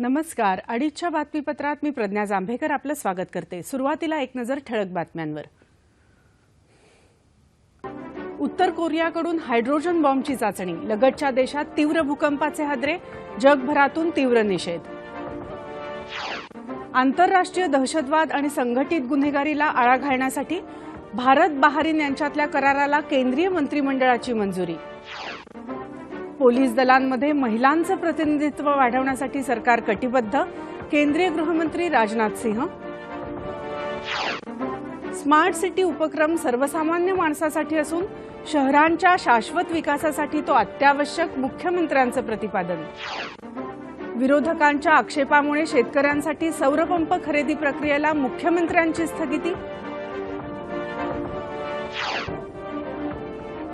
नमस्कार. अडीचच्या बातमीपत्रात मी प्रज्ञा जांभेकर आपलं स्वागत करते. सुरुवातीला एक नजर ठळक बातम्यांवर. उत्तर कोरियाकडून हायड्रोजन बॉम्बची चाचणी. लगतच्या देशात तीव्र भूकंपाचे हादरे जगभरातून तीव्र निषेध. आंतरराष्ट्रीय दहशतवाद आणि संघटित गुन्हेगारीला आळा घालण्यासाठी भारत बहारीन यांच्यातल्या कराराला केंद्रीय मंत्रिमंडळाची मंजुरी. पोलीस दलांमध्ये महिलांचं प्रतिनिधित्व वाढवण्यासाठी सरकार कटिबद्ध. केंद्रीय गृहमंत्री राजनाथ सिंह. स्मार्ट सिटी उपक्रम सर्वसामान्य माणसासाठी असून शहरांच्या शाश्वत विकासासाठी तो अत्यावश्यक मुख्यमंत्र्यांचं प्रतिपादन. विरोधकांच्या आक्षेपामुळे शेतकऱ्यांसाठी सौरपंप खरेदी प्रक्रियेला मुख्यमंत्र्यांची स्थगिती.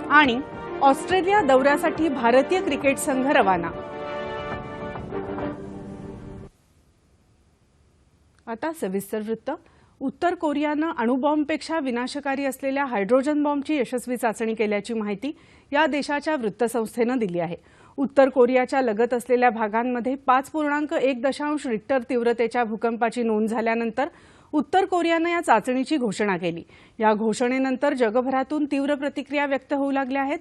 आणि ऑस्ट्रेलिया दौऱ्यासाठी भारतीय क्रिकेट संघ रवाना. आता सविस्तर वृत्त. उत्तर कोरियानं अणुबॉम्बपेक्षा विनाशकारी असलेल्या हायड्रोजन बॉम्बची यशस्वी चाचणी केल्याची माहिती या देशाच्या वृत्तसंस्थेनं दिली आहे. उत्तर कोरियाच्या लगत असलेल्या भागांमध्ये पाच पूर्णांक एक दशांश रिक्टर तीव्रतेच्या भूकंपाची नोंद झाल्यानंतर उत्तर कोरियानं या चाचणीची घोषणा केली. या घोषणेनंतर जगभरातून तीव्र प्रतिक्रिया व्यक्त होऊ लागल्या आहेत.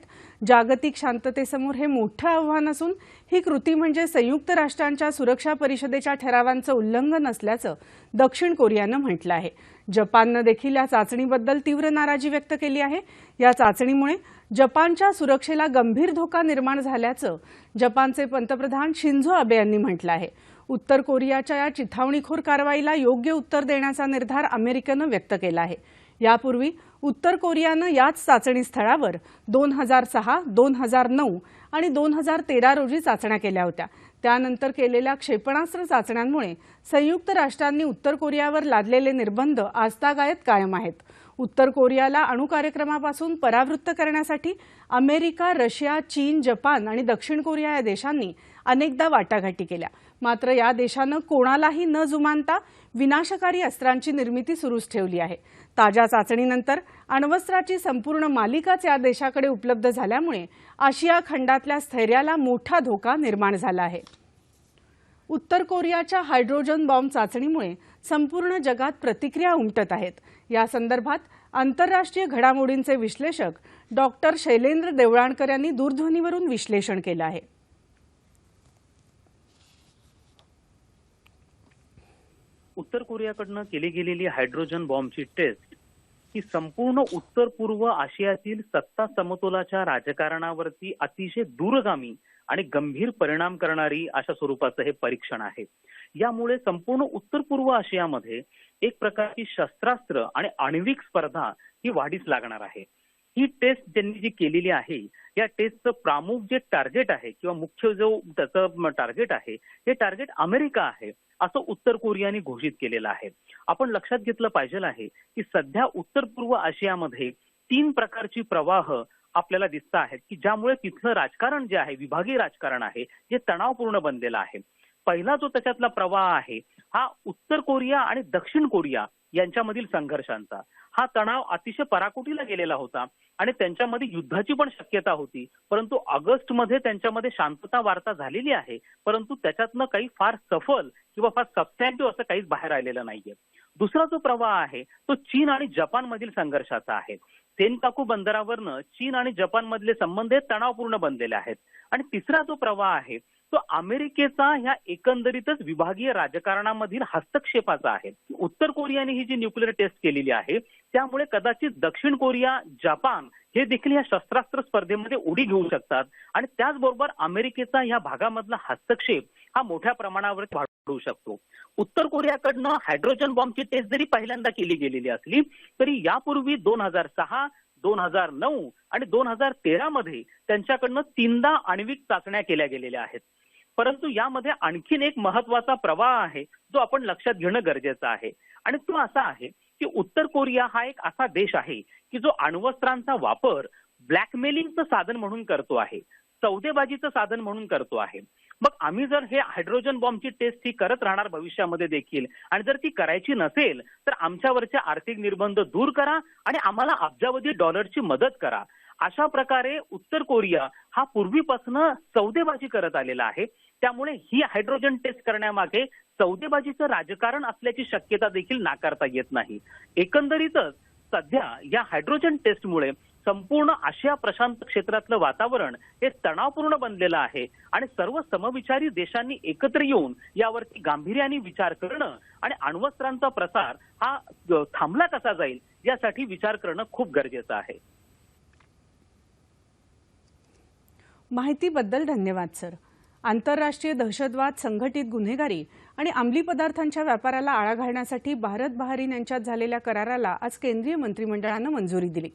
जागतिक शांततेसमोर हे मोठं आव्हान असून ही कृती म्हणजे संयुक्त राष्ट्रांच्या सुरक्षा परिषदेच्या ठरावांचं उल्लंघन असल्याचं दक्षिण कोरियानं म्हटलं आहे. जपाननं देखील या चाचणीबद्दल तीव्र नाराजी व्यक्त केली आहे. या चाचणीमुळे जपानच्या सुरक्षेला गंभीर धोका निर्माण झाल्याचं जपानचे पंतप्रधान शिंझो अबे यांनी म्हटलं आहे. उत्तर कोरियाच्या या चिथावणीखोर कारवाईला योग्य उत्तर देण्याचा निर्धार अमेरिकेनं व्यक्त केला आहे. यापूर्वी उत्तर कोरियानं याच चाचणी स्थळावर दोन हजार सहा दोन हजार नऊ आणि दोन हजार तेरा रोजी चाचण्या केल्या होत्या. त्यानंतर केलेल्या क्षेपणास्त्र चाचण्यांमुळे संयुक्त राष्ट्रांनी उत्तर कोरियावर लादलेले निर्बंध आजतागायत कायम आहेत. उत्तर कोरियाला अणुकार्यक्रमापासून परावृत्त करण्यासाठी अमेरिका रशिया चीन जपान आणि दक्षिण कोरिया या देशांनी अनेकदा वाटाघाटी केल्या. मात्र या देशानं कोणालाही न जुमानता विनाशकारी अस्त्रांची निर्मिती सुरूच ठेवली आहे. ताज्या चाचणीनंतर अण्वस्त्राची संपूर्ण मालिकाच या देशाकडे उपलब्ध झाल्यामुळे आशिया खंडातल्या स्थैर्याला मोठा धोका निर्माण झाला आहे. उत्तर कोरियाच्या हायड्रोजन बॉम्ब चाचणीमुळे संपूर्ण जगात प्रतिक्रिया उमटत आहेत. या संदर्भात आंतरराष्ट्रीय घडामोडींचे विश्लेषक डॉक्टर शैलेंद्र देवळाणकर यांनी दूरध्वनीवरून विश्लेषण केलं आहे. उत्तर कोरियाकडनं केली गेलेली हायड्रोजन बॉम्बची टेस्ट ही संपूर्ण उत्तर पूर्व आशियातील सत्ता समतोलाच्या राजकारणावरती अतिशय दूरगामी आणि गंभीर परिणाम करणारी अशा स्वरूपाचं हे परीक्षण आहे. यामुळे संपूर्ण उत्तर पूर्व आशियामध्ये एक प्रकारची शस्त्रास्त्र आणि आण्विक स्पर्धा ही वाढीस लागणार आहे. ही टेस्ट त्यांनी जी केलेली आहे या टेस्टचं प्रामुख जे टार्गेट आहे किंवा मुख्य जो त्याचं टार्गेट आहे हे टार्गेट अमेरिका आहे असं उत्तर कोरियाने घोषित केलेलं आहे. आपण लक्षात घेतलं पाहिजे आहे की सध्या उत्तर पूर्व आशियामध्ये तीन प्रकारची प्रवाह आपल्याला दिसत आहेत की ज्यामुळे तिथलं राजकारण जे आहे विभागीय राजकारण आहे जे तणावपूर्ण बनलेलं आहे. पहिला जो त्याच्यातला प्रवाह आहे हा उत्तर कोरिया आणि दक्षिण कोरिया यांच्यामधील संघर्षांचा. हा तणाव अतिशय पराकोटीला गेलेला होता आणि त्यांच्यामध्ये युद्धाची पण शक्यता होती. परंतु ऑगस्टमध्ये त्यांच्यामध्ये शांतता वार्ता झालेली आहे. परंतु त्याच्यातनं काही फार सफल किंवा फार सबस्टॅन्टिव्ह असं काहीच बाहेर आलेलं नाहीये. दुसरा जो प्रवाह आहे तो चीन आणि जपान मधील संघर्षाचा आहे. सेनकाकू बंदरावरनं चीन आणि जपान मधले संबंध हे तणावपूर्ण बनलेले आहेत. आणि तिसरा जो प्रवाह आहे तो अमेरिकेचा ह्या एकंदरीतच विभागीय राजकारणामधील हस्तक्षेपाचा आहे. उत्तर कोरियाने ही जी न्यूक्लिअर टेस्ट केलेली आहे त्यामुळे कदाचित दक्षिण कोरिया जपान हे देखील या शस्त्रास्त्र स्पर्धेमध्ये उडी घेऊ शकतात आणि त्याचबरोबर अमेरिकेचा या भागामधला हस्तक्षेप हा मोठ्या प्रमाणावर वाढवू शकतो. उत्तर कोरियाकडनं हायड्रोजन बॉम्बची टेस्ट जरी पहिल्यांदा केली गेलेली असली तरी यापूर्वी दोन हजार सहा दोन हजार नऊ आणि दोन हजार तेरा मध्ये त्यांच्याकडनं तीनदा आण्विक चाचण्या केल्या गेलेल्या आहेत. परंतु यामध्ये आणखीन एक महत्त्वाचा प्रवाह आहे जो आपण लक्षात घेणं गरजेचं आहे. आणि तो असा आहे की उत्तर कोरिया हा एक असा देश आहे की जो अण्वस्त्रांचा वापर ब्लॅकमेलिंगचं साधन म्हणून करतो आहे सौदेबाजीचं साधन म्हणून करतो आहे. मग आम्ही जर हे हायड्रोजन बॉम्बची टेस्ट ही करत राहणार भविष्यामध्ये देखील आणि जर ती करायची नसेल तर आमच्यावरचे आर्थिक निर्बंध दूर करा आणि आम्हाला अब्जावधी डॉलरची मदत करा. अशा प्रकारे उत्तर कोरिया हा पूर्वीपासून सौदेबाजी करत आलेला आहे. त्यामुळे ही हायड्रोजन टेस्ट करण्यामागे सौदेबाजीचं राजकारण असल्याची शक्यता देखील नाकारता येत नाही. एकंदरीतच सध्या या हायड्रोजन टेस्टमुळे संपूर्ण आशिया प्रशांत क्षेत्रातलं वातावरण हे तणावपूर्ण बनलेलं आहे आणि सर्व समविचारी देशांनी एकत्र येऊन यावरती गांभीर्याने विचार करणं आणि अण्वस्त्रांचा प्रसार हा थांबला कसा जाईल यासाठी विचार करणं खूप गरजेचं आहे. माहितीबद्दल धन्यवाद सर. आंतरराष्ट्रीय दहशतवाद संघटित गुन्हेगारी आणि अंमली पदार्थांच्या व्यापाराला आळा घालण्यासाठी भारत बहारीन यांच्यात झालेल्या कराराला आज केंद्रीय मंत्रिमंडळानं मंजुरी दिली.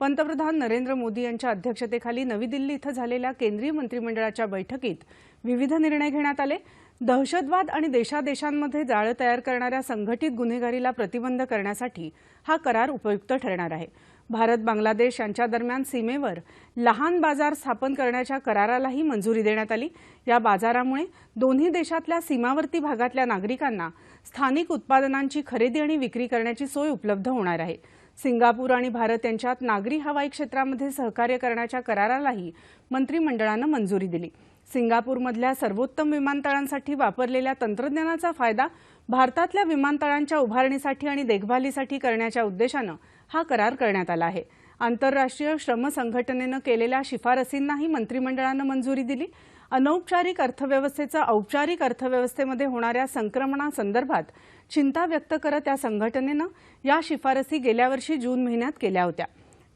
पंतप्रधान नरेंद्र मोदी यांच्या अध्यक्षतेखाली नवी दिल्ली इथं झालेल्या केंद्रीय मंत्रिमंडळाच्या बैठकीत विविध निर्णय घेण्यात आले. दहशतवाद आणि देशादेशांमध्ये जाळं तयार करणाऱ्या संघटित गुन्हेगारीला प्रतिबंध करण्यासाठी हा करार उपयुक्त ठरणार आहे. भारत बांगलादेश यांच्या दरम्यान सीमेवर लहान बाजार स्थापन करण्याच्या करारालाही मंजुरी देण्यात आली. या बाजारामुळे दोन्ही देशातल्या सीमावर्ती भागातल्या नागरिकांना स्थानिक उत्पादनांची खरेदी आणि विक्री करण्याची सोय उपलब्ध होणार आहे. सिंगापूर आणि भारत यांच्यात नागरी हवाई क्षेत्रामध्ये सहकार्य करण्याच्या करारालाही मंत्रिमंडळानं मंजुरी दिली. सिंगापूरमधल्या सर्वोत्तम विमानतळांसाठी वापरलेल्या तंत्रज्ञानाचा फायदा भारतातल्या विमानतळांच्या उभारणीसाठी आणि देखभालीसाठी करण्याच्या उद्देशानं हा करार करण्यात आला आहे. आंतरराष्ट्रीय श्रम संघटनेनं केलेल्या शिफारसींनाही मंत्रिमंडळानं मंजुरी दिली. अनौपचारिक अर्थव्यवस्थेचं औपचारिक अर्थव्यवस्थेमध्ये होणाऱ्या संक्रमणासंदर्भात चिंता व्यक्त करत या संघटनेनं या शिफारसी गेल्या वर्षी जून महिन्यात केल्या होत्या.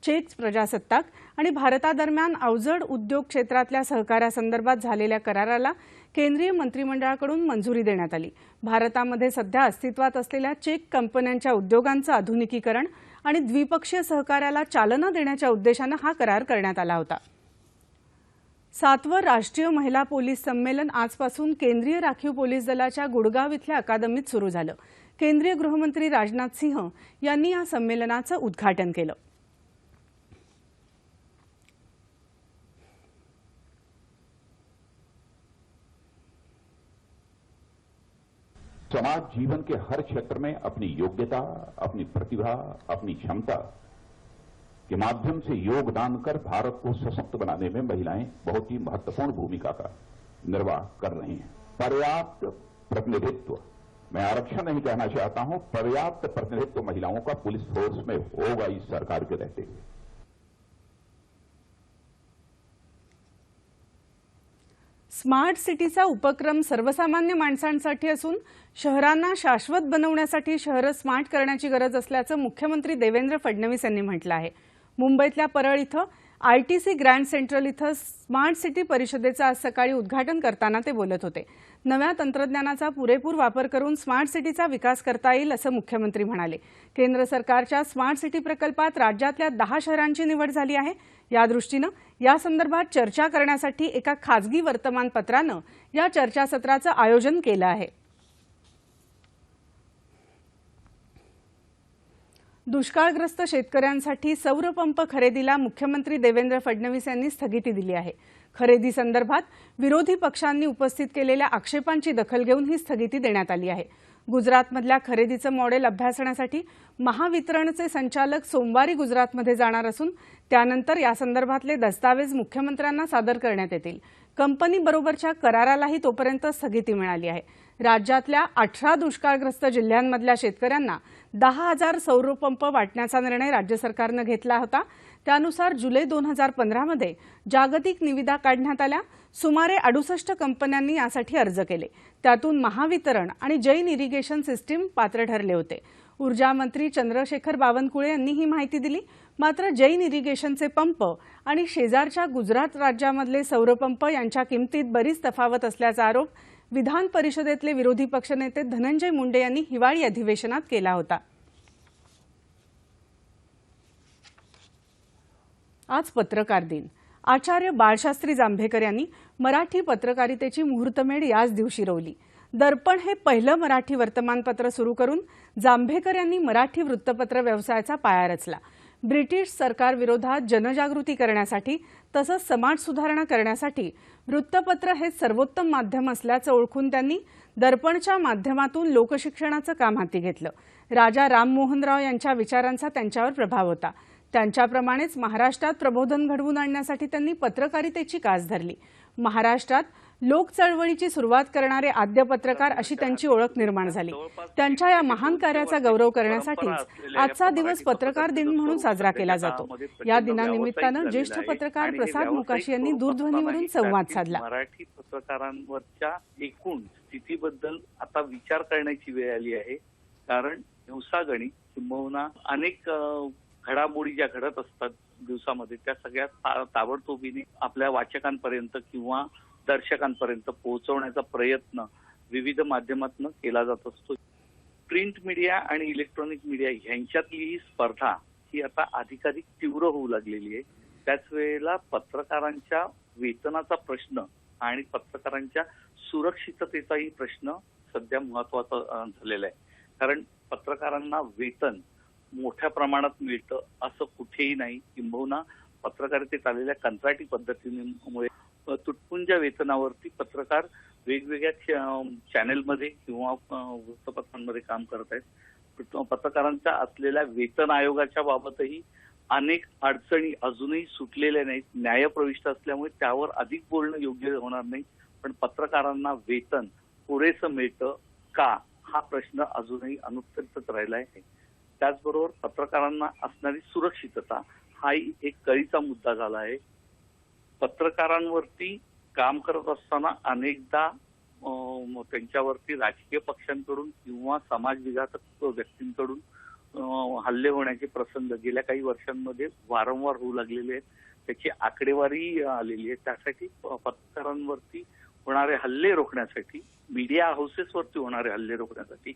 चेक प्रजासत्ताक आणि भारतादरम्यान अवजड उद्योग क्षेत्रातल्या सहकार्यासंदर्भात झालेल्या कराराला केंद्रीय मंत्रिमंडळाकडून मंजुरी देण्यात आली. भारतामध्ये सध्या अस्तित्वात असलेल्या चेक कंपन्यांच्या उद्योगांचं आधुनिकीकरण आणि द्विपक्षीय सहकार्याला चालना देण्याच्या उद्देशानं हा करार करण्यात आला होता. सातवं राष्ट्रीय महिला पोलीस संमेलन आजपासून केंद्रीय राखीव पोलीस दलाच्या गुडगाव इथल्या अकादमीत सुरू झालं. केंद्रीय गृहमंत्री राजनाथ सिंह यांनी या संमेलनाचं उद्घाटन केलं. समाज जीवन के हर क्षेत्र में अपनी योग्यता, अपनी प्रतिभा, अपनी क्षमता के माध्यम से योगदान कर भारत को सशक्त बनाने में महिलाएँ बहुत ही महत्वपूर्ण भूमिका का निर्वाह कर रही हैं। पर्याप्त प्रतिनिधित्व। मैं आरक्षण नहीं कहना चाहता हूँ, पर्याप्त प्रतिनिधित्व महिलाओं का पुलिस फोर्स में होगा इस सरकार के रहते हुए। स्मार्ट सिटीचा उपक्रम सर्वसामान्य माणसांसाठी असून शहरांना शाश्वत बनवण्यासाठी शहरं स्मार्ट करण्याची गरज असल्याचं मुख्यमंत्री देवेंद्र फडणवीस यांनी म्हटलं आहे. मुंबईतल्या परळ इथं आयटीसी ग्रँड सेंट्रल इथं स्मार्ट सिटी परिषदेचं आज सकाळी उद्घाटन करताना ते बोलत होते. नव्या तंत्रज्ञानाचा पुरेपूर वापर करून स्मार्ट सिटीचा विकास करता येईल असं मुख्यमंत्री म्हणाले. केंद्र सरकारच्या स्मार्ट सिटी प्रकल्पात राज्यातल्या दहा शहरांची निवड झाली आहे. या दृष्टीनं या संदर्भात चर्चा करण्यासाठी एका खासगी वर्तमानपत्रानं या चर्चासत्राचं आयोजन केलं आहे. दुष्काळग्रस्त शेतकऱ्यांसाठी सौरपंप खरेदीला मुख्यमंत्री देवेंद्र फडणवीस यांनी स्थगिती दिली आहे. खरेदी संदर्भात विरोधी पक्षांनी उपस्थित केलेल्या आक्षेपांची दखल घेऊन ही स्थगिती देण्यात आली आहे. गुजरातमधल्या खरेदीचं मॉडेल अभ्यासण्यासाठी महावितरणचे संचालक सोमवारी गुजरातमध्ये जाणार असून त्यानंतर यासंदर्भातले दस्तावेज मुख्यमंत्र्यांना सादर करण्यात येतील. कंपनीबरोबरच्या करारालाही तोपर्यंत स्थगिती मिळाली आहे. राज्यातल्या अठरा दुष्काळग्रस्त जिल्ह्यांमधल्या शेतकऱ्यांना दहा हजार सौरपंप वाटण्याचा निर्णय राज्य सरकारनं घेतला होता. त्यानुसार जुलै दोन हजार पंधरामध्ये जागतिक निविदा काढण्यात आल्या. सुमारे अडुसष्ट कंपन्यांनी यासाठी अर्ज केले. त्यातून महावितरण आणि जैन इरिगेशन सिस्टीम पात्र ठरले होते. ऊर्जा मंत्री चंद्रशेखर बावनकुळे यांनी ही माहिती दिली. मात्र जैन इरिगेशनचे पंप आणि शेजारच्या गुजरात राज्यामधले सौरपंप यांच्या किमतीत बरीच तफावत असल्याचा आरोप विधान परिषदेतले विरोधी पक्षनेते धनंजय मुंडे यांनी हिवाळी अधिवेशनात केला होता. आज पत्रकार दिन. आचार्य बाळशास्त्री जांभेकर यांनी मराठी पत्रकारितेची मुहूर्तमेढ याच दिवशी रोवली. दर्पण हे पहिलं मराठी वर्तमानपत्र सुरू करून जांभेकर यांनी मराठी वृत्तपत्र व्यवसायाचा पाया रचला. ब्रिटिश सरकारविरोधात जनजागृती करण्यासाठी तसंच समाज सुधारणा करण्यासाठी वृत्तपत्र हे सर्वोत्तम माध्यम असल्याचं ओळखून त्यांनी दर्पणच्या माध्यमातून लोकशिक्षणाचं काम हाती घेतलं. राजा राममोहनराव यांच्या विचारांचा त्यांच्यावर प्रभाव होता. त्यांच्याप्रमाणेच महाराष्ट्रात प्रबोधन घडवून आणण्यासाठी त्यांनी पत्रकारितेची कास धरली. महाराष्ट्रात लोक चळवळीची सुरुवात करणारे आद्य पत्रकार अशी त्यांची ओळख निर्माण झाली. त्यांच्या या महान कार्याचा गौरव करण्यासाठीच आजचा दिवस पत्रकार दिन म्हणून साजरा केला जातो. या दिनानिमित्तानं ज्येष्ठ पत्रकार प्रसाद मुकाशी यांनी दूरध्वनीवरून संवाद साधला. मराठी पत्रकारांवरच्या एकूण स्थितीबद्दल आता विचार करण्याची वेळ आली आहे. कारण दिवसागणिक किंबहुना अनेक घडामोडी ज्या घडत असतात दिवसामध्ये त्या सगळ्या ता- ताबडतोबीने आपल्या वाचकांपर्यंत किंवा दर्शकांपर्यंत पोहोचवण्याचा प्रयत्न विविध माध्यमातून केला जात असतो. प्रिंट मीडिया आणि इलेक्ट्रॉनिक मीडिया ह्यांच्यातली ही स्पर्धा ही आता अधिकाधिक तीव्र होऊ लागलेली आहे. त्याच वेळेला पत्रकारांच्या वेतनाचा प्रश्न आणि पत्रकारांच्या सुरक्षिततेचाही प्रश्न सध्या महत्त्वाचा झालेला आहे. कारण पत्रकारांना वेतन मोठ्या प्रमाणात मिळतं असं कुठेही नाही. किंबहुना पत्रकारितेत आलेल्या कंत्राटी पद्धतीमुळे तुटपुंज्या वेतनावरती पत्रकार वेगवेगळ्या चॅनेलमध्ये किंवा वृत्तपत्रांमध्ये काम करत आहेत. पत्रकारांच्या असलेल्या वेतन आयोगाच्या बाबतही अनेक अडचणी अजूनही सुटलेल्या नाहीत. न्यायप्रविष्ट असल्यामुळे त्यावर अधिक बोलणं योग्य होणार नाही. पण पत्रकारांना वेतन पुरेसं मिळतं का हा प्रश्न अजूनही अनुत्तरितच राहिला आहे त्याचबरोबर पत्रकारांना असणारी सुरक्षितता हाही एक कळीचा मुद्दा झाला आहे. पत्रकारांवरती काम करत असताना अनेकदा त्यांच्यावरती राजकीय पक्षांकडून किंवा समाजविघातक व्यक्तींकडून हल्ले होण्याचे प्रसंग गेल्या काही वर्षांमध्ये वारंवार होऊ लागलेले आहेत. त्याची आकडेवारी आलेली आहे. त्यासाठी प- पत्रकारांवरती होणारे हल्ले रोखण्यासाठी मीडिया हाऊसेसवरती होणारे हल्ले रोखण्यासाठी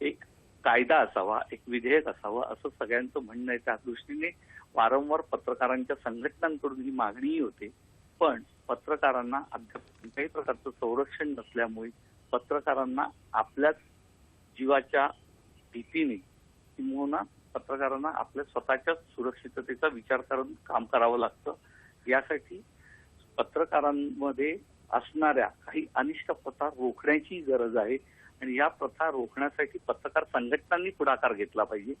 एक कायदा असावा एक विधेयक असावं असं सगळ्यांचं म्हणणं आहे. त्या दृष्टीने वारंवार पत्रकारांच्या संघटनांकडून ही मागणीही होते. पण पत्रकारांना अद्याप कोणत्याही प्रकारचं संरक्षण नसल्यामुळे पत्रकारांना आपल्याच जीवाच्या भीतीने किंवा पत्रकारांना आपल्या स्वतःच्या सुरक्षिततेचा विचार करून काम करावं लागतं. यासाठी पत्रकारांमध्ये असणाऱ्या काही अनिष्ट प्रथा रोखण्याची गरज आहे. आणि या प्रथा रोखण्यासाठी पत्रकार संघटनांनी पुढाकार घेतला पाहिजे.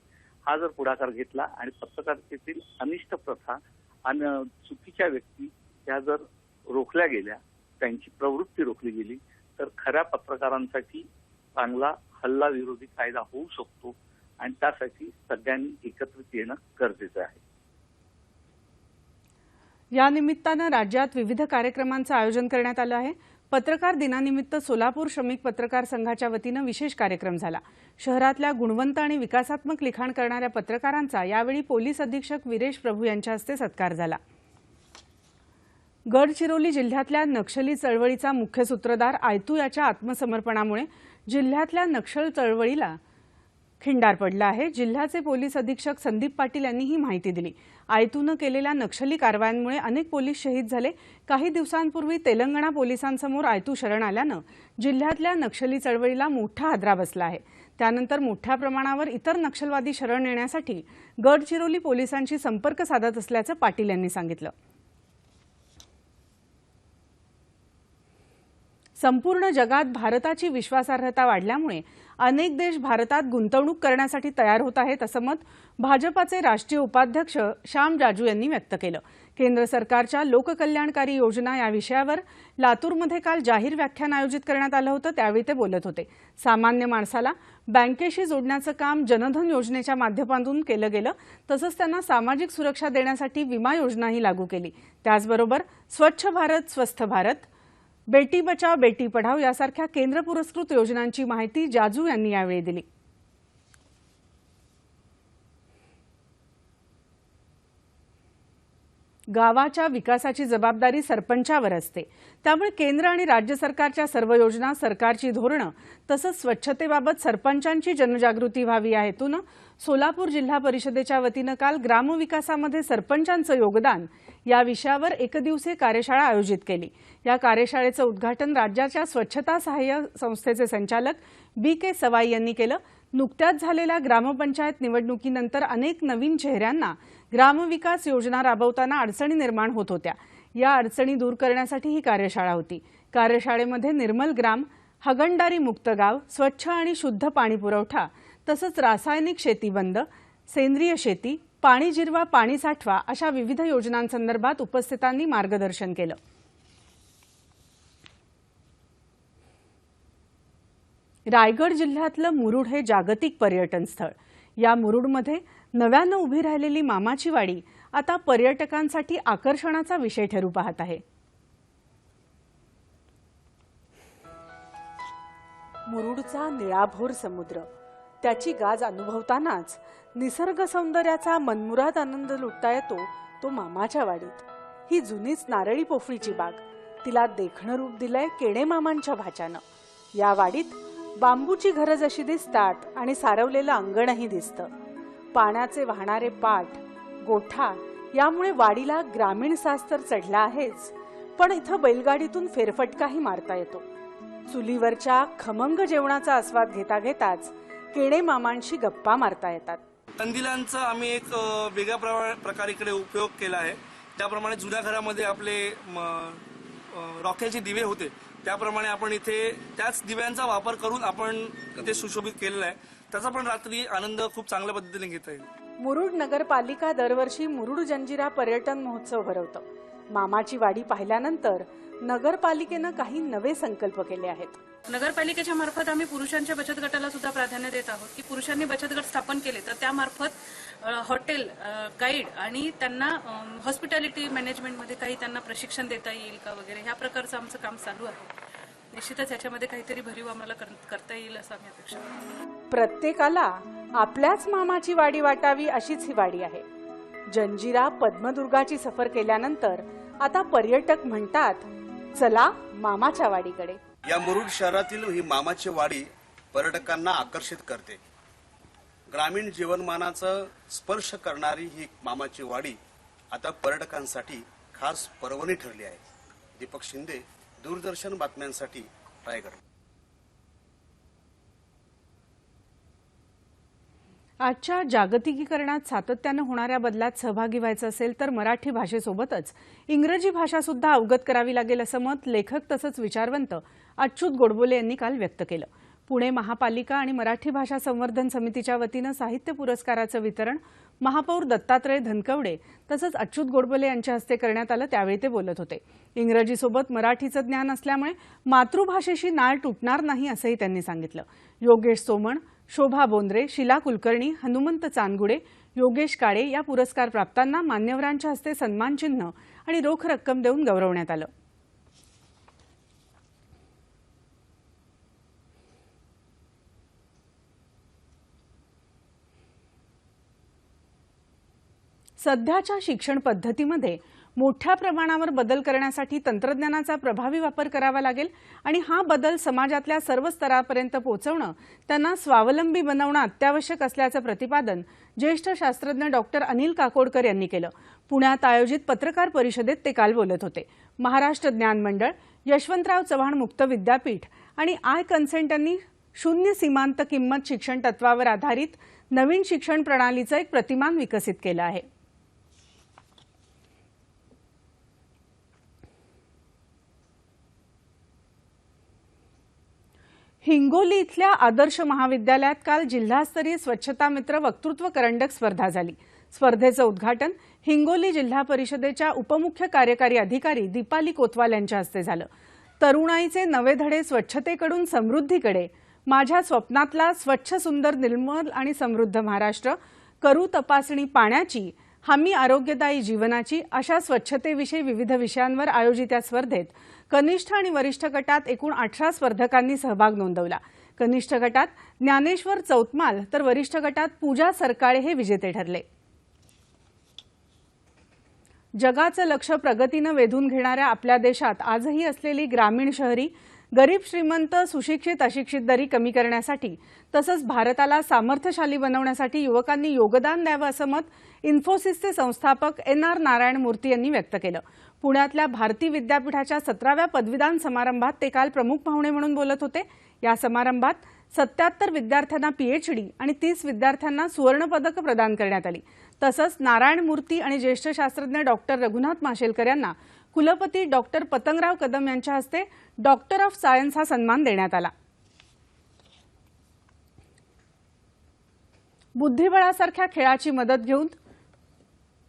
हा जर पुढाकार घेतला आणि पत्रकारितेतील अनिष्ट प्रथा आणि चुकीच्या व्यक्ती ह्या जर रोखल्या गेल्या त्यांची प्रवृत्ती रोखली गेली तर खऱ्या पत्रकारांसाठी चांगला हल्ला विरोधी कायदा होऊ शकतो आणि त्यासाठी सगळ्यांनी एकत्रित येणं गरजेचं आहे. या निमित्तानं राज्यात विविध कार्यक्रमांचं आयोजन करण्यात आलं आहे. पत्रकार दिनानिमित्त सोलापूर श्रमिक पत्रकार संघाच्या वतीनं विशेष कार्यक्रम झाला. शहरातल्या गुणवंत आणि विकासात्मक लिखाण करणाऱ्या पत्रकारांचा यावेळी पोलीस अधीक्षक विरेश प्रभू यांच्या हस्ते सत्कार झाला. गडचिरोली जिल्ह्यातल्या नक्षली चळवळीचा मुख्य सूत्रधार आयतू याच्या आत्मसमर्पणामुळे जिल्ह्यातल्या नक्षल चळवळीला खिंडार पडला आहे. जिल्ह्याचे पोलीस अधीक्षक संदीप पाटील यांनी ही माहिती दिली. आयतूनं केलेल्या नक्षली कारवायांमुळे अनेक पोलीस शहीद झाले. काही दिवसांपूर्वी तेलंगणा पोलिसांसमोर आयतू शरण आल्यानं जिल्ह्यातल्या नक्षली चळवळीला मोठा हादरा बसला आहे. त्यानंतर मोठ्या प्रमाणावर इतर नक्षलवादी शरण येण्यासाठी गडचिरोली पोलिसांशी संपर्क साधत असल्याचं पाटील यांनी सांगितलं. संपूर्ण जगात भारताची विश्वासार्हता वाढल्यामुळे अनेक देश भारतात गुंतवणूक करण्यासाठी तयार होत आहेत असं मत भाजपाचे राष्ट्रीय उपाध्यक्ष श्याम राजू यांनी व्यक्त केलं. केंद्र सरकारच्या लोककल्याणकारी योजना या विषयावर लातूरमध्ये काल जाहीर व्याख्यान आयोजित करण्यात आलं होतं त्यावेळी ते बोलत होते. सामान्य माणसाला बँकेशी जोडण्याचं काम जनधन योजनेच्या माध्यमातून केलं गेलं तसंच त्यांना सामाजिक सुरक्षा देण्यासाठी विमा योजनाही लागू केली. त्याचबरोबर स्वच्छ भारत स्वस्थ भारत बेटी बचाव बेटी पढाव यासारख्या केंद्र पुरस्कृत योजनांची माहिती जाजू यांनी यावेळी दिली. गावाच्या विकासाची जबाबदारी सरपंचावर असते. त्यामुळे केंद्र आणि राज्य सरकारच्या सर्व योजना सरकारची धोरणं तसंच स्वच्छतेबाबत सरपंचांची जनजागृती व्हावी या हेतूनं सोलापूर जिल्हा परिषदेच्या वतीनं काल ग्रामविकासामध्ये सरपंचांचं योगदान या विषयावर एकदिवसीय कार्यशाळा आयोजित केली. या कार्यशाळेचं उद्घाटन राज्याच्या स्वच्छता सहाय्य संस्थेचे संचालक बी के सवाई यांनी केलं. नुकत्याच झालेल्या ग्रामपंचायत निवडणुकीनंतर अनेक नवीन चेहऱ्यांना ग्रामविकास योजना राबवताना अडचणी निर्माण होत होत्या. या अडचणी दूर करण्यासाठी ही कार्यशाळा होती. कार्यशाळेमध्ये निर्मल ग्राम हगणदारी मुक्त गाव स्वच्छ आणि शुद्ध पाणी पुरवठा तसंच रासायनिक शेती बंद सेंद्रिय शेती पाणी जिरवा पाणी साठवा अशा विविध योजनांसंदर्भात उपस्थितांनी मार्गदर्शन केलं. रायगड जिल्ह्यातलं मुरुड हे जागतिक पर्यटन स्थळ. या मुरुडमध्ये नव्यानं उभी राहिलेली मामाची वाडी आता पर्यटकांसाठी आकर्षणाचा विषय ठरू पाहत आहे. मुरुडचा निळाभोर समुद्र. त्याची गाज अनुभवतानाच निसर्ग सौंदर्याचा मनमुराद आनंद लुटता येतो तो मामाच्या वाडीत. ही जुनीच नारळी पोफळीची बाग. तिला देखणं रूप दिलंय केणे मामांच्या भाच्यानं. या वाडीत बांबूची घरं जशी दिसतात आणि सारवलेलं अंगणही दिसतं. पाण्याचे वाहणारे पाट गोठा यामुळे वाडीला ग्रामीण साज तर चढला आहेच पण इथं बैलगाडीतून फेरफटकाही मारता येतो. चुलीवरच्या खमंग जेवणाचा आस्वाद घेता घेताच केणे मामांशी गप्पा मारता येतात. कंदिलांचा आम्ही एक वेगळ्या प्रकारे इकडे उपयोग केला आहे. त्याप्रमाणे जुन्या घरामध्ये आपले म, रॉकेलचे दिवे होते. त्याप्रमाणे आपण इथे त्याच दिव्यांचा वापर करून आपण इथे सुशोभित केलेलं आहे. त्याचा पण रात्री आनंद खूप चांगल्या पद्धतीने घेता येईल. मुरुड नगरपालिका दरवर्षी मुरुड जंजिरा पर्यटन महोत्सव भरवतं. मामाची वाडी पाहिल्यानंतर नगरपालिकेनं काही नवे संकल्प केले आहेत. नगरपालिकेच्या मार्फत आम्ही पुरुषांच्या बचत गटाला सुद्धा प्राधान्य देत आहोत की पुरुषांनी बचत गट स्थापन केले तर त्यामार्फत हॉटेल गाईड आणि त्यांना हॉस्पिटॅलिटी मॅनेजमेंटमध्ये काही त्यांना प्रशिक्षण देता येईल का वगैरे ह्या प्रकारचं आमचं काम चालू आहे. निश्चितच याच्यामध्ये काहीतरी भरीव आम्हाला कर- करता येईल असं आम्ही अपेक्षा प्रत्येकाला आपल्याच मामाची वाडी वाटावी अशीच ही वाडी आहे. जंजिरा पद्मदुर्गाची सफर केल्यानंतर आता पर्यटक म्हणतात चला मामाच्या वाडीकडे. या मुरुड शहरातील ही मामाची वाडी पर्यटकांना आकर्षित करते. ग्रामीण जीवनमानाचं स्पर्श करणारी ही मामाची वाडी आता पर्यटकांसाठी खास पर्वणी ठरली आहे. दीपक शिंदे दूरदर्शन बातम्यांसाठी रायगड. आजच्या जागतिकीकरणात सातत्यानं होणाऱ्या बदलात सहभागी व्हायचं असेल तर मराठी भाषेसोबतच इंग्रजी भाषा सुद्धा अवगत करावी लागेल असं मत लेखक तसंच विचारवंत अच्युत गोडबोले यांनी काल व्यक्त केलं. पुणे महापालिका आणि मराठी भाषा संवर्धन समितीच्या वतीनं साहित्य पुरस्काराचं वितरण महापौर दत्तात्रय धनकवडे तसंच अच्युत गोडबोले यांच्या हस्ते करण्यात आलं त्यावेळी ते बोलत होते. इंग्रजीसोबत मराठीचं ज्ञान असल्यामुळे मातृभाषेशी नाळ तुटणार नाही असंही त्यांनी सांगितलं. योगेश सोमण शोभा बोंद्रे शिला कुलकर्णी हनुमंत चांदगुडे योगेश काळे या पुरस्कार प्राप्तांना मान्यवरांच्या हस्ते सन्मानचिन्ह आणि रोख रक्कम देऊन गौरवण्यात आलं. सध्याच्या शिक्षण पद्धतीमध्ये मोठ्या प्रमाणावर बदल करण्यासाठी तंत्रज्ञानाचा प्रभावी वापर करावा लागेल आणि हा बदल समाजातल्या सर्व स्तरापर्यंत पोहोचवणं त्यांना स्वावलंबी बनवणं अत्यावश्यक असल्याचं प्रतिपादन ज्येष्ठ शास्त्रज्ञ डॉक्टर अनिल काकोडकर यांनी केलं. पुण्यात आयोजित पत्रकार परिषदेत ते काल बोलत होते. महाराष्ट्र ज्ञान मंडळ यशवंतराव चव्हाण मुक्त विद्यापीठ आणि आय कन्सेंट यांनी शून्य सीमांत किंमत शिक्षण तत्वावर आधारित नवीन शिक्षण प्रणालीचं एक प्रतिमान विकसित केलं आहे. हिंगोली इथल्या आदर्श महाविद्यालयात काल जिल्हास्तरीय स्वच्छता मित्र वक्तृत्व करंडक स्पर्धा झाली. स्पर्धेचं उद्घाटन हिंगोली जिल्हा परिषदेच्या उपमुख्य कार्यकारी अधिकारी दीपाली कोतवाल यांच्या हस्ते झालं. तरुणाईचे नवे धडे स्वच्छतेकडून समृद्धीकडे. माझ्या स्वप्नातला स्वच्छ सुंदर निर्मल आणि समृद्ध महाराष्ट्र करू तपासणी पाण्याची हमी आरोग्यदायी जीवनाची अशा स्वच्छतेविषयी विविध विषयांवर आयोजित या स्पर्धेत कनिष्ठ आणि वरिष्ठ गटात एकूण अठरा स्पर्धकांनी सहभाग नोंदवला. कनिष्ठ गटात ज्ञानेश्वर चौतमाल तर वरिष्ठ गटात पूजा सरकाळे हे विजेते ठरले. जगाचं लक्ष प्रगतीनं वेधून घेणाऱ्या आपल्या देशात आजही असलेली ग्रामीण शहरी गरीब श्रीमंत सुशिक्षित अशिक्षित दरी कमी करण्यासाठी तसंच भारताला सामर्थ्यशाली बनवण्यासाठी युवकांनी योगदान द्यावं असं मत इन्फोसिसचे संस्थापक एन आर नारायण मूर्ती यांनी व्यक्त केलं. पुण्यातल्या भारती विद्यापीठाच्या सतराव्या पदवीदान समारंभात ते काल प्रमुख पाहुणे म्हणून बोलत होते. या समारंभात सत्याहत्तर विद्यार्थ्यांना पीएचडी आणि तीस विद्यार्थ्यांना सुवर्णपदकं प्रदान करण्यात आली. तसंच नारायण मूर्ती आणि ज्येष्ठ शास्त्रज्ञ डॉक्टर रघुनाथ माशेलकर यांना कुलपती डॉक्टर पतंगराव कदम यांच्या हस्ते डॉक्टर ऑफ सायन्स हा सन्मान देण्यात आला. बुद्धिबळासारख्या खेळाची मदत घेऊन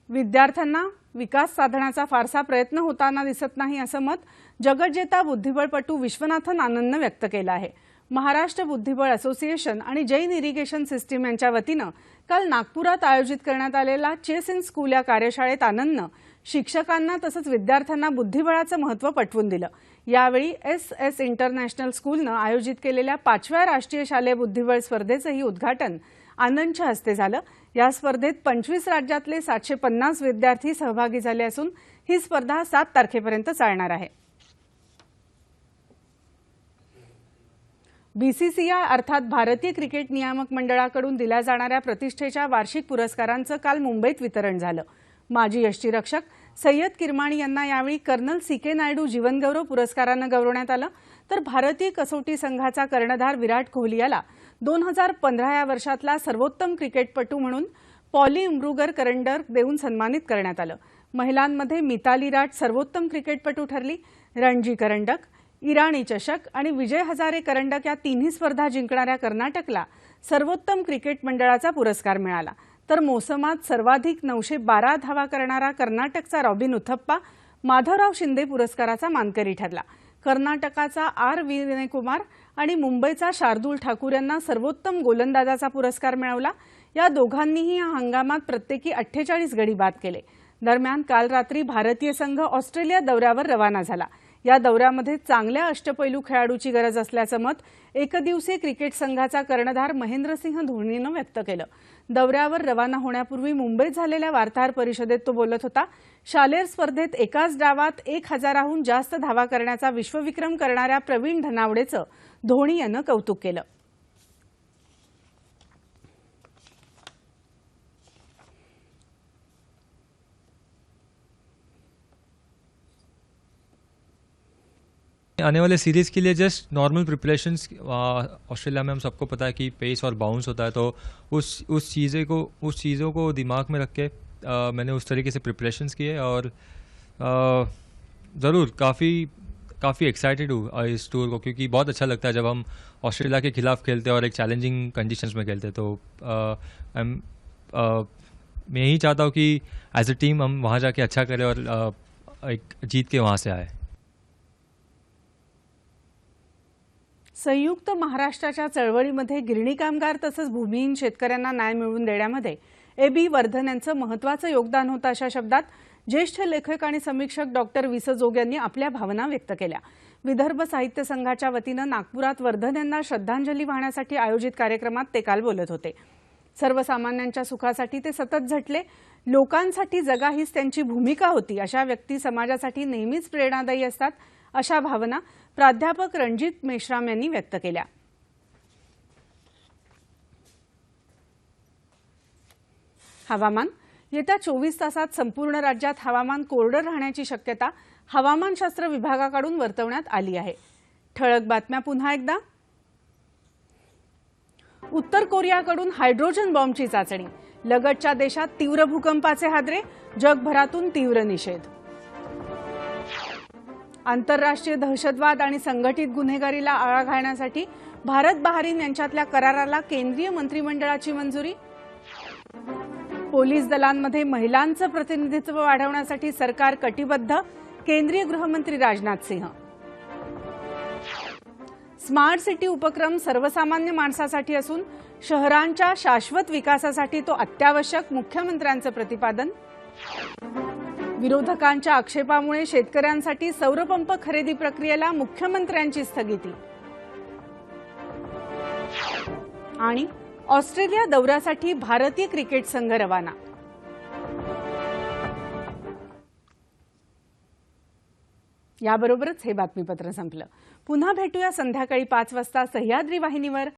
विद्यार्थ्यांना विकास साधण्याचा फारसा प्रयत्न होताना दिसत नाही असं मत जगज्जेता बुद्धिबळपटू विश्वनाथन आनंदनं व्यक्त केलं आहे. महाराष्ट्र बुद्धिबळ असोसिएशन आणि जैन इरिगेशन सिस्टीम यांच्या वतीनं काल नागपुरात आयोजित करण्यात आलेला चेस इन स्कूल या कार्यशाळेत आनंदनं शिक्षकांना तसंच विद्यार्थ्यांना बुद्धिबळाचं महत्त्व पटवून दिलं. यावेळी एस एस इंटरनॅशनल स्कूलनं आयोजित केलेल्या पाचव्या राष्ट्रीय शालेय बुद्धिबळ स्पर्धेचंही उद्घाटन आनंदच्या हस्ते झालं. या स्पर्धेत पंचवीस राज्यातले सातशे पन्नास विद्यार्थी सहभागी झाले असून ही स्पर्धा सात तारखेपर्यंत चालणार आहे. बीसीसीआय अर्थात भारतीय क्रिकेट नियामक मंडळाकडून दिल्या जाणाऱ्या प्रतिष्ठेच्या वार्षिक पुरस्कारांचं काल मुंबईत वितरण झालं. माजी यष्टीरक्षक सय्यद किरमाणी यांना यावेळी कर्नल सी के नायडू जीवनगौरव पुरस्कारानं गौरवण्यात आलं. तर भारतीय कसोटी संघाचा कर्णधार विराट कोहली याला दोन हजार पंधरा या वर्षातला सर्वोत्तम क्रिकेटपटू म्हणून पॉली उमरुगर करंडक देऊन सन्मानित करण्यात आलं. महिलांमध्ये मिताली राज सर्वोत्तम क्रिकेटपटू ठरली. रणजी करंडक इराणी चषक आणि विजय हजारे करंडक या तिन्ही स्पर्धा जिंकणाऱ्या कर्नाटकला सर्वोत्तम क्रिकेट मंडळाचा पुरस्कार मिळाला. तर मोसमात सर्वाधिक नऊशे बारा धावा करणारा कर्नाटकचा रॉबिन उथप्पा माधवराव शिंदे पुरस्काराचा मानकरी ठरला. कर्नाटकाचा आर विनयकुमार आणि मुंबईचा शार्दूल ठाकूर यांना सर्वोत्तम गोलंदाजाचा पुरस्कार मिळवला या दोघांनीही या हंगामात प्रत्येकी अठ्ठेचाळीस गडी बाद केले. दरम्यान काल रात्री भारतीय संघ ऑस्ट्रेलिया दौऱ्यावर रवाना झाला. या दौऱ्यामध्ये चांगल्या अष्टपैलू खेळाडूची गरज असल्याचं मत एकदिवसीय क्रिकेट संघाचा कर्णधार महेंद्रसिंह धोनीनं व्यक्त केलं. दौऱ्यावर रवाना होण्यापूर्वी मुंबईत झालेल्या वार्ताहर परिषदेत तो बोलत होता शालेर स्पर्धेत एकाच डावात एक हजाराहून जास्त धावा करण्याचा विश्वविक्रम करणाऱ्या प्रवीण धनावडेचं धोनी यानं कौतुक केलं. आने वाले सीरीज़ के लिए जस्ट नॉर्मल प्रिपरेशंस ऑस्ट्रेलिया में हम सबको पता है कि पेस और बाउंस होता है तो उस उस चीज़ें को उस चीज़ों को दिमाग में रख के अ, मैंने उस तरीके से प्रिपरेशंस किए और ज़रूर काफ़ी काफ़ी एक्साइटेड हूँ इस टूर को क्योंकि बहुत अच्छा लगता है जब हम ऑस्ट्रेलिया के खिलाफ खेलते हैं और एक चैलेंजिंग कंडीशंस में खेलते हैं तो आई एम मैं यही चाहता हूँ कि एज अ टीम हम वहाँ जाके अच्छा करें और अ, एक जीत के वहाँ से आए। संयुक्त महाराष्ट्राच्या चळवळीमध्ये गिरणी कामगार तसंच भूमिहीन शेतकऱ्यांना न्याय मिळवून देण्यामध्ये ए बी वर्धन यांचं महत्वाचं योगदान होतं अशा शब्दात ज्येष्ठ लेखक आणि समीक्षक डॉक्टर विस जोग यांनी आपल्या भावना व्यक्त केल्या. विदर्भ साहित्य संघाच्या वतीनं नागपुरात वर्धन यांना श्रद्धांजली वाहण्यासाठी आयोजित कार्यक्रमात ते काल बोलत होते. सर्वसामान्यांच्या सुखासाठी ते सतत झटले. लोकांसाठी जगा हीच त्यांची भूमिका होती. अशा व्यक्ती समाजासाठी नेहमीच प्रेरणादायी असतात अशा भावना प्राध्यापक रणजित मेश्राम यांनी व्यक्त केल्या. हवामान येत्या चोवीस तासात संपूर्ण राज्यात हवामान कोरडं राहण्याची शक्यता हवामानशास्त्र विभागाकडून वर्तवण्यात आली आहे. ठळक बातम्या पुन्हा एकदा. उत्तर कोरियाकडून हायड्रोजन बॉम्बची चाचणी. लगतच्या देशात तीव्र भूकंपाचे हादरे जगभरातून तीव्र निषेध. आंतरराष्ट्रीय दहशतवाद आणि संघटित गुन्हेगारीला आळा घालण्यासाठी भारत बहारीन यांच्यातल्या कराराला केंद्रीय मंत्रिमंडळाची मंजुरी? पोलीस दलांमध्ये महिलांचं प्रतिनिधित्व वाढवण्यासाठी सरकार कटिबद्ध? केंद्रीय गृहमंत्री राजनाथ सिंह. स्मार्ट सिटी उपक्रम सर्वसामान्य माणसासाठी असून शहरांच्या शाश्वत विकासासाठी तो अत्यावश्यक मुख्यमंत्र्यांचं प्रतिपादन? विरोधकांच्या आक्षेपामुळे शेतकऱ्यांसाठी सौरपंप खरेदी प्रक्रियेला मुख्यमंत्र्यांची स्थगिती. आणि ऑस्ट्रेलिया दौऱ्यासाठी भारतीय क्रिकेट संघ रवाना. याबरोबरच हे बातमीपत्र संपलं. पुन्हा भेटूया संध्याकाळी पाच वाजता सह्याद्री वाहिनीवर.